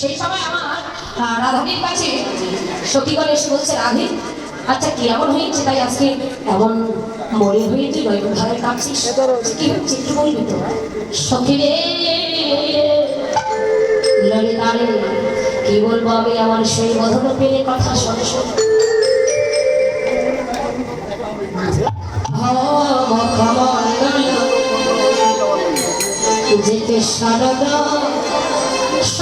সেই সময় আমার কাছে এসে বলছে আচ্ছা কি এমন হয়েছে তাই আজকে এমন মরে হয়ে তুই কাঁপছিস কি হচ্ছে একটু বলবি তো রে ললিতারে কি বলব আমি আমার সেই মধুর পেলে কথা শোনে যেতে সারদ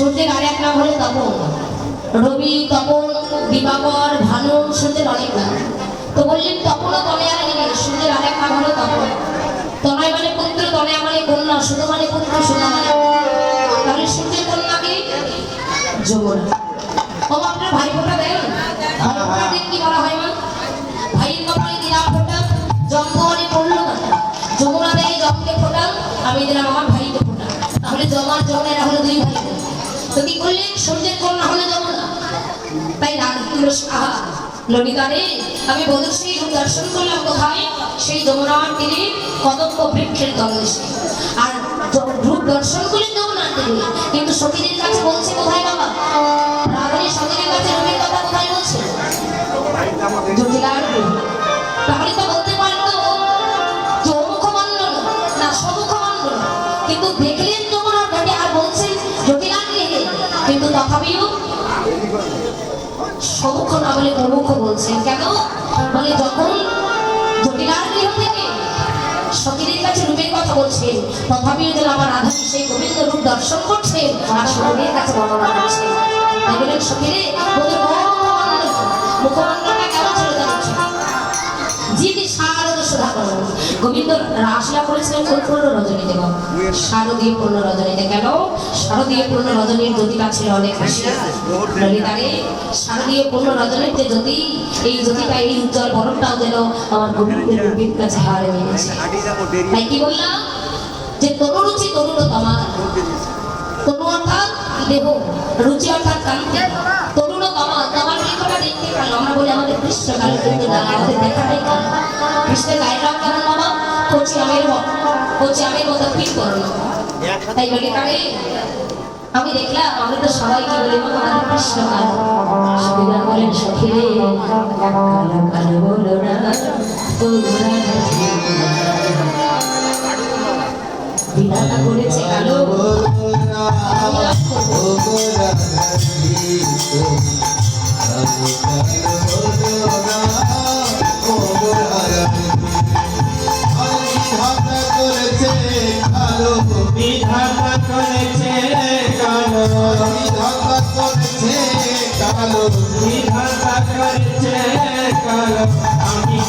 সূর্যের আর এক নাম হলো তপন। রবি, তপন দিবাকর ভানু সূর্যের অনেক নাম তো বললেন তপন ও তনে আর মিলে সূর্যের আর এক নাম হলো তপন। তনয় মানে পুত্র তনয় মানে কন্যা সুধ মানে পুত্র সুধা মানে তাহলে সূর্যের কন্যাকে যমুনা ও, আপনার ভাই ফোটা দেন? ভাই কি বলা হয়, মা? ভাইয়ের কপালে দিলাম ফোটা জম্ব মানে কথা যমুনা দেয় জমকে ফোটা, আমি দিলাম আমার ভাইকে ফোটা। তাহলে জমার জমা এরা হলো দুই ভাই। তো কি করলেন সূর্যের কন্যা হলো যমুনা তাই রাজপুর সাহা। ললিতারে আমি বধূশ্রী রূপ দর্শন করলাম কোথায়? সেই যমুনার তীরে, কদম্ব বৃক্ষের তলদেশে। আর রূপ দর্শন করলেন যমুনার তীরে, কিন্তু সখীদের কাছে বলছে কোথায় বাবা? রাধারী সখীদের কাছে রূপের কথা কোথায় বলছে? তাহলে তো বলতে পারতো চৌমুখ মণ্ডল না সমুখ মণ্ডল কিন্তু দেখলেন তথাপিও সমুখ না বলে প্রমুখ বলছেন, কেন? বলে যখন জটিলার কাছে রূপের কথা বলছেন তথাপিও যেন আমার রাধা সেই গোবিন্দ রূপ দর্শন করছে আর সতীদের কাছে বর্ণনা করছে তাই বলেন সখীরে মুখমণ্ডলটা গোবিন্দ রাসলা করেছিলেন কোন পূর্ণ রজনীতে বাবা শারদীয় পূর্ণ রজনীতে কেন শারদীয় পূর্ণ রজনীর জ্যোতিটা ছিল অনেক বেশি ললিতারে শারদীয় পূর্ণ রজনীর যে জ্যোতি এই জ্যোতিটা এই উজ্জ্বল বরণটাও যেন আমার গোবিন্দের রূপের কাছে হারে মেনেছে তাই কি বললাম যে তরুরুচি তরুণতমা তরু অর্থাৎ দেহ রুচি অর্থাৎ কান্তি তরুণ তমা তোমার বৃক্ষটা দেখতে পারল আমরা বলি আমাদের কৃষ্ণকাল কিন্তু আমাদের দেখাটাই কাল কৃষ্ণের গায়ের রং কেমন বাবা? কচি আমের কচি আমের মতো ফিট করল তাই বলি কারে আমি দেখলাম আমরা তো সবাই কি বলি আমাদের কৃষ্ণকাল সুবিধা বলেন সখিরে কালো কালো বলো না, তোমরা বিধাতা করেছে কালো। বিধাতা করেছে কালো। বিধাতা করেছে কালো।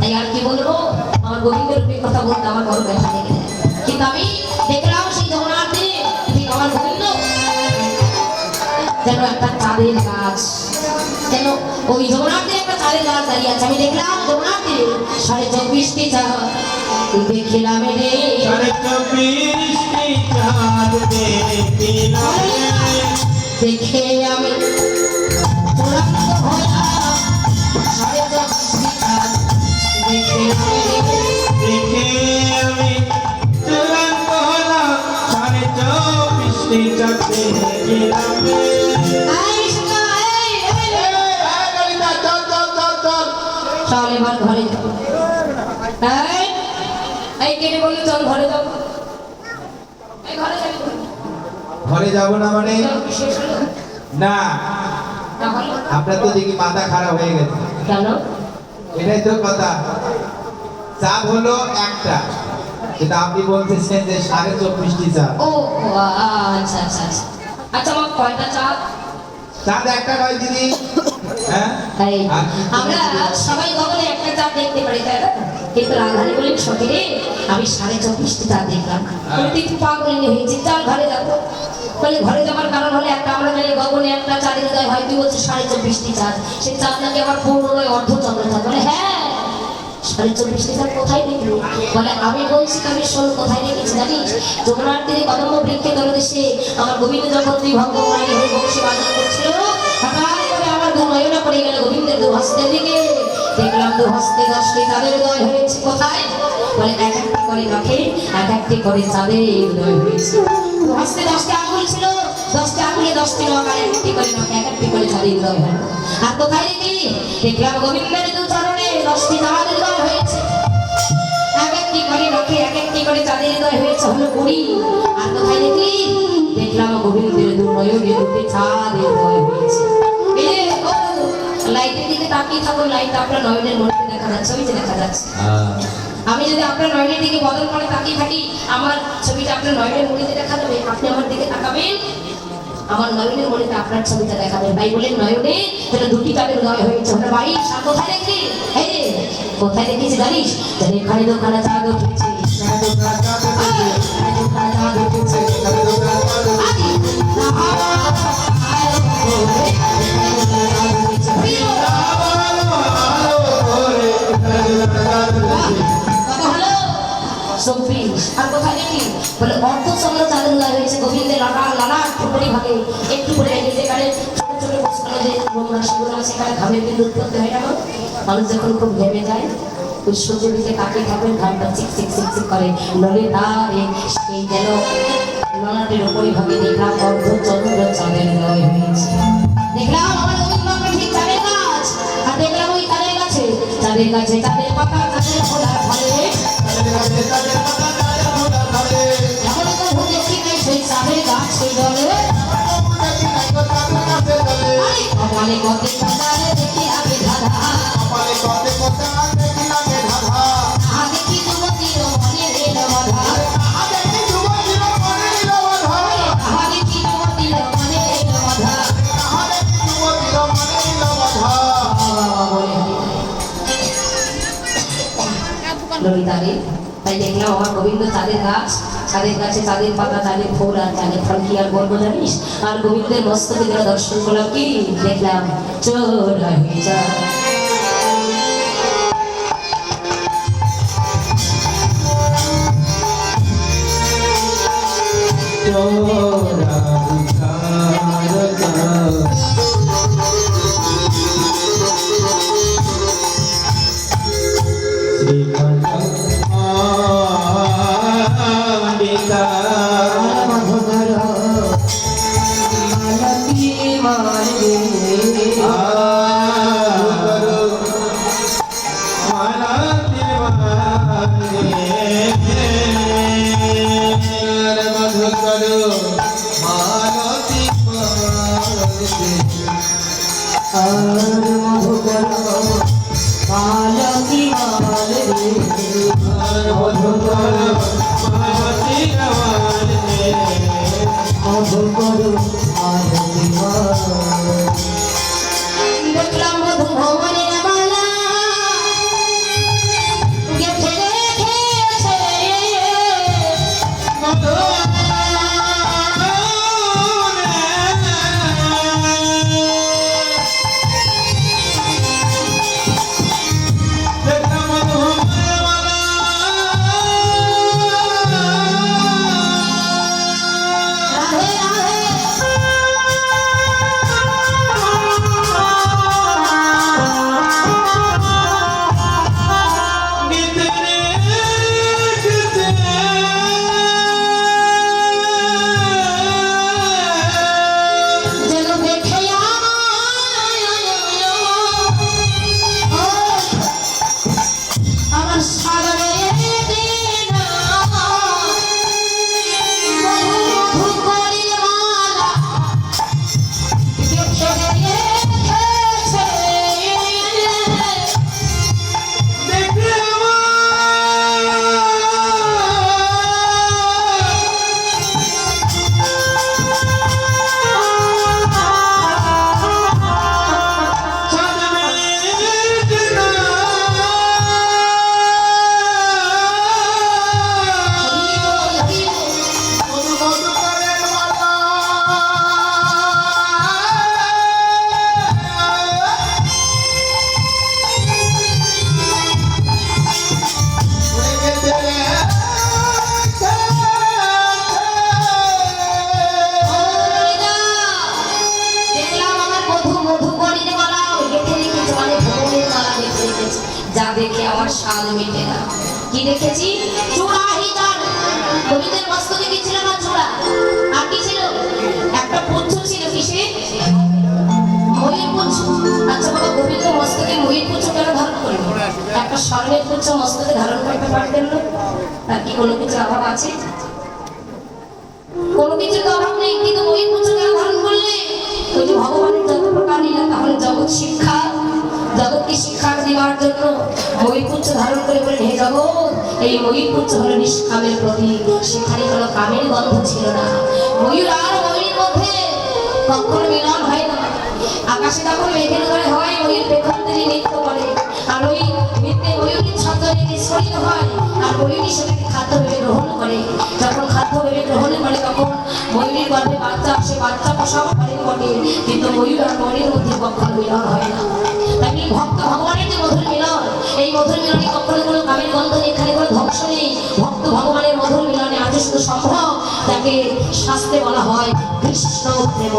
তাই আর কি বলব? আমার গোবিন্দের রূপের কথা বলতে আমার বড় ব্যথা লেগে কিন্তু আমি দেখলাম সেই যমুনার ঠিক আমার গোবিন্দ যেন একটা চাঁদের গাছ। যেন ওই যমুনার একটা চাঁদের গাছ দাঁড়িয়ে আছে। আমি দেখলাম দিনে সাড়ে চব্বিশটি চাঁদ। দেখিলাম রে। দেখে আমি চল এবার ঘরে যাও এই, কেটে বলল চল ঘরে এই ঘরে যাবি যাব না মানে না। আপনার তো দেখি মাথা খারাপ হয়ে গেছে। কেন? এটাই তো কথা। চাপ হলো একটা। কিন্তু আপনি বলতেছেন যে সাড়ে চব্বিশটি চাপ। ও আচ্ছা আচ্ছা আচ্ছা। আচ্ছা আমার কয়টা চাপ? চাঁদ একটা নয় দিদি। হ্যাঁ? আমরা সবাই কখনো একটা চাঁদ দেখতে পারি তাই না? কিন্তু রাধানি বলেন সকিরে আমি সাড়ে চব্বিশটি চাঁদ দেখলাম। বলে তুই একটু পাগল হয়েছি চল ঘরে যাব বলে ঘরে যাওয়ার কারণ হলে একটা আমরা জানি গগনে একটা চাঁদের উদয় হয় তুই বলছিস সাড়ে চব্বিশটি চাঁদ। সেই চাঁদ নাকি আবার পূর্ণ নয় অর্ধ চাঁদ। হ্যাঁ সাড়ে চব্বিশটি চাঁদ কোথায় দেখলি বলে আমি বলছি আমি শোন কোথায় দেখেছি জানিস? যমুনার তীরে কদম্ব বৃক্ষে তলদেশে আমার গোবিন্দ যখন তুই হয়ে বংশী বাজার করছিল, হঠাৎ করে আমার দু নয়না পড়ে গেল গোবিন্দের দু হস্তের দেখলাম দু হস্তে দশটি তাদের উদয় হয়েছে কোথায়? বলে এক একটি করে রাখে এক একটি করে চাঁদের উদয় হয়েছে। দু হস্তে দশটি আঙুল ছিল, দশটি আঙুলে নখ করে নখ এক করে আর কোথায় দেখি দেখলাম গোবিন্দের দু চরণে দশটি উদয় হয়েছে। এক একটি করে নখে এক একটি করে চাঁদের হৃদয় হয়েছে। হলো কুড়ি আর কোথায় দেখলি? দেখলাম গোবিন্দের দু দুটি চাঁদের হৃদয় হয়েছে। এই যে, ও, লাইটের দিকে তাকিয়ে থাকো। লাইট আপনার নয়নের মধ্যে দেখা যাচ্ছে। ওই যে দেখা যাচ্ছে। আমি যদি আপনার নয়নের দিকে বদল করে তাকিয়ে থাকি আমার ছবিটা আপনার নয়নের মধ্যে দেখা যাবে। আপনি আমার দিকে তাকাবেন। আমার নয়নের মধ্যে আপনার ছবিটা দেখাবেন ভাই বলেন নয়নে তাহলে দুটি চাঁদের উদয় হয়েছে। আমরা বাড়ি কোথায় দেখলি? এই কোথায় দেখেছি জানিস তাহলে এখানে দোকানে চাঁদ উঠেছে এখানে দোকানে চাঁদ উঠেছে আদি, প্রিয়, কত হলো? চব্বিশ। আর কোথায় দেখলি? বলে অর্ধচন্দ্র চাঁদের উদয় হয়েছে গোবিন্দের লালা লালা টুকরি ভাগে একটু করে রেখে মানুষ যখন খুব ঘেমে যায় ওই সূর্যের দিকে তাকিয়ে থাকবেন ঘামটা চিক চিক চিক চিক দেখলাম চাঁদের ঠিক চাঁদের চাঁদের চাঁদের চাঁদের পাতা চাঁদের ফোলার ফলে গেছে চাঁদের পাতা কপালে দেখি আগে ধাঁধা। কপালে দেখি ধাঁধা। দেখি যুবতীর মনে বাধা? ললিতারে তাই দেখলাম আমার গোবিন্দ চাঁদের গাছ চাঁদের কাছে তাদের পাতা, তাদের ফুল আর তাদের ফল কি আর বলব জানিস? আর গোবিন্দের মস্তকে যারা দর্শন করলাম কি? দেখলাম চোর যা চোরা মধুকর মালতী কি দেখেছি? চূড়া হিতার গোবিন্দের মস্তকে কি ছিল না চূড়া আর কি ছিল? একটা পুচ্ছ ছিল কিসে? ময়ূর পুচ্ছ আচ্ছা বাবা গোবিন্দ মস্তকে ময়ূর পুচ্ছ কেন ধারণ করল? একটা স্বর্ণের পুচ্ছ মস্তকে ধারণ করতে পারতেন না। তার কি, কোনো কিছুর অভাব আছে? কোনো কিছুর তো অভাব নেই, কিন্তু ওই পুত্র কেন ধারণ করলে? ওই যে ভগবানের যত প্রকার লীলা, তাহলে জগৎ শিক্ষা। জগৎকে শিক্ষা দেওয়ার জন্য? ময়ূরপুচ্ছ ধারণ করে বলেন হে জগৎ, এই ময়ূরপুচ্ছ হলো নিষ্কামের প্রতীক সেখানে কোনো কামের গন্ধ ছিল না। ময়ূর আর ময়ূরের মধ্যে কখনো মিলন হয় না। আকাশে তখন মেঘের ধরে হয়, ময়ূর পেখম তিনি নৃত্য করে। আর ওই নৃত্যে ময়ূরের ছন্দনে বিস্ফোরিত হয়, আর ময়ূরী সেটাকে খাদ্য ভেবে গ্রহণ করে। যখন খাদ্য ভেবে গ্রহণ করে, তখন ময়ূরীর গর্ভে বাচ্চা আসে, বাচ্চা প্রসব করে, বটে। কিন্তু ময়ূর আর ময়ূরের মধ্যে কখনো মিলন হয় না। ভক্ত ভগবানের যে মধুর মিলন, এই মধুর মিলনে কখনো কোনো কামের গন্ধ এখানে কোনো ধ্বংস নেই। ভক্ত ভগবানের মধুর মিলনে আজ শুধু সম্ভব তাকে শাস্তে বলা হয় কৃষ্ণ প্রেম।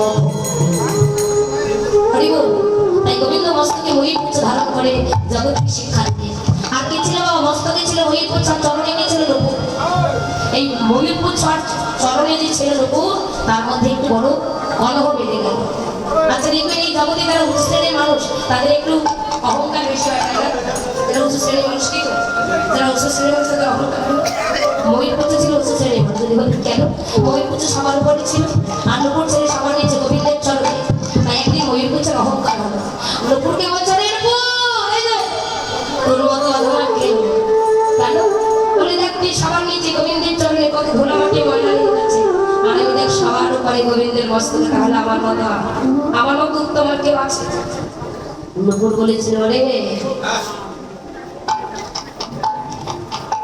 তাই গোবিন্দ মস্তকে ময়ূর পুচ্ছ ধারণ করে জগৎকে শিক্ষা দিয়ে। আর কি ছিল বাবা? মস্তকে ছিল ময়ূর পুচ্ছ চরণে কি ছিল রূপ? এই ময়ূর পুচ্ছ চরণে যে ছিল রূপ, তার মধ্যে একটু বড় কলহ বেঁধে গেল। আচ্ছা দেখবেন এই জগতে যারা উচ্চ মানুষ, তাদের একটু অহংকার বেশি হয় তাই না? যারা উচ্চ শ্রেণির মানুষ কি করে? যারা উচ্চ শ্রেণির মানুষ। তাদের অহংকার হয়। ময়ূরকুচে সবার উপরে ছিল। আর ছেলে সবার নিচে। গোবিন্দের চরণে তাই একদিন ময়ূরকুচের অহংকার হলো নুপুরকে বলছে তোর কেন? বলে, দেখ সবার নিচে। গোবিন্দের চরণে কত ধুলা মাটি ময়লা আমি দেখ, সবার উপরে গোবিন্দের মস্তক তাহলে আমার মতো আমার মতো উত্তম আর কেউ আছে? নুপুর বলেছিল রে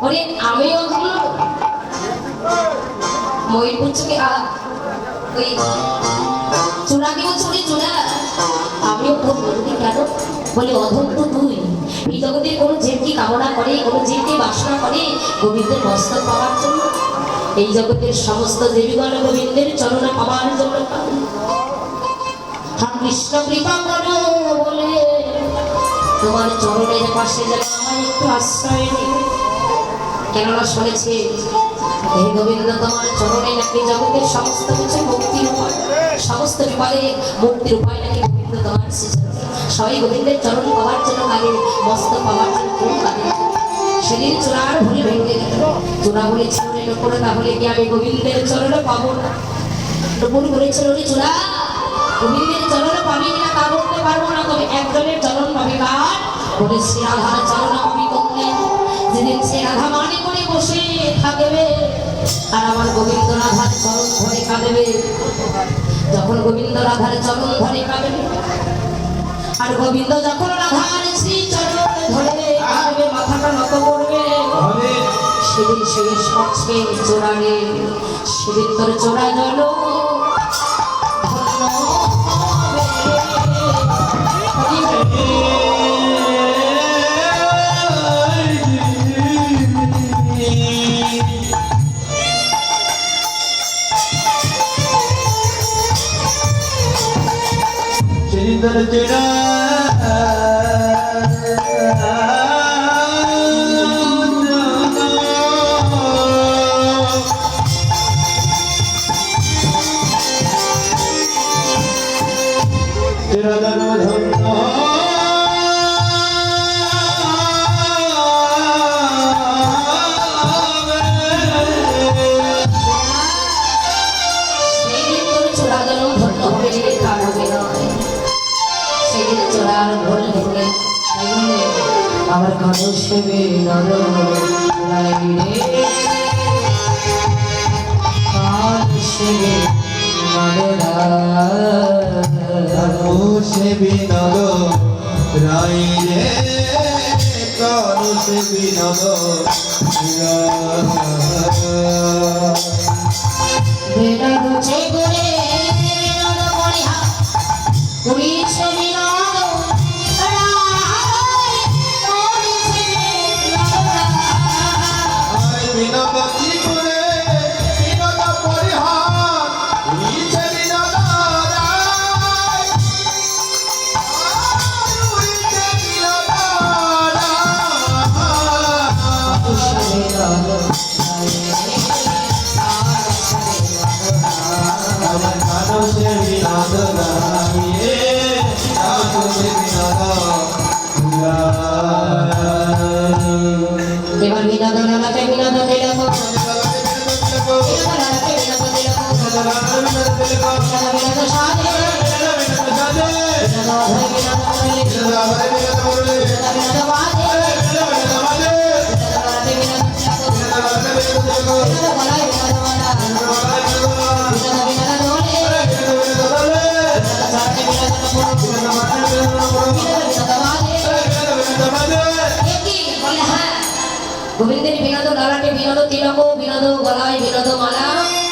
ওরে ধুলো ময়ূরপুঞ্জকে ওই চড়ে আমিও খুব কেন? বলে অধম তো তুই এই জগতের কোনো জীবকে কামনা করে, কোনো জীবকে বাসনা করে গোবিন্দের মস্তক পাওয়ার জন্য। এই জগতের সমস্ত দেবীগণ গোবিন্দের চরণে পাওয়ার জন্য। হ্যাঁ কৃষ্ণ কৃপা করো বলে। তোমার চরণের পাশে যেন আমায় একটু আশ্রয় দিও কেননা শুনেছি, হে গোবিন্দ, তোমার চরণে নাকি জগতের সমস্ত কিছু মুক্তির উপায়, সমস্ত বিপদে মুক্তির উপায় নাকি গোবিন্দ তোমার সবাই গোবিন্দের চরণ পাওয়ার জন্য কালে মস্ত পাওয়ার জন্য খুব কালে সেদিন চূড়ার ভুলে ভেঙে গেল। চূড়া বলেছিল রে নুপুর তাহলে কি আমি গোবিন্দের চরণে পাবো না? নুপুর বলেছিল চূড়া। গোবিন্দের চরণে পাবি কিনা তা বলতে পারব না তবে একজনের চরণ পাবি কার বলে সে রাধার চরণ পাবি কোনদিন যেদিন সে রাধা মানে করে বসে থাকবে আর আমার গোবিন্দ রাধার চরণ ধরে কাঁদবে। যখন গোবিন্দ রাধার চরণ ধরে কাঁদবে আর গোবিন্দ যখন রাধার শ্রী চরণ ধরে কাঁদবে মাথাটা নত করবে। সেদিন সে সচকে চোরাবে সেদিন তোর চোরা জল সেদিন চেরা আমার কানো সেবে নর রে কান সেবে সে বিনোদ রাই রে কানু সে বিনোদ গোবিন্দের বিনোদ ললাটে বিনোদ তিলক বিনোদ গলায় বিনোদ মালা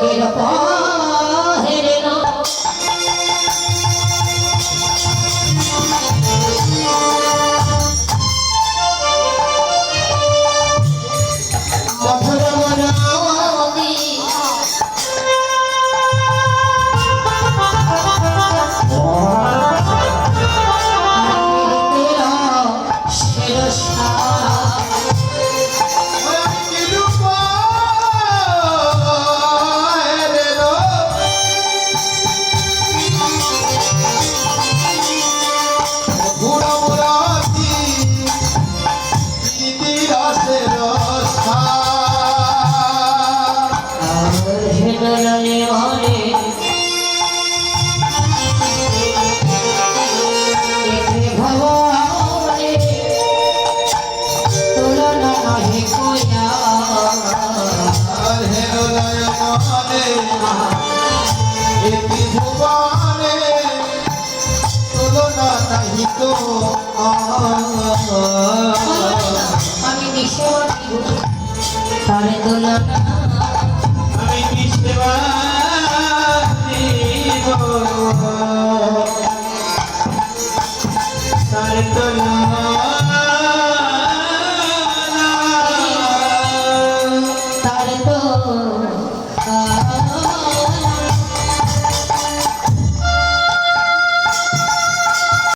আমি গেল হেরে তো আমি নিঃস্বার্থী তারে তো আমি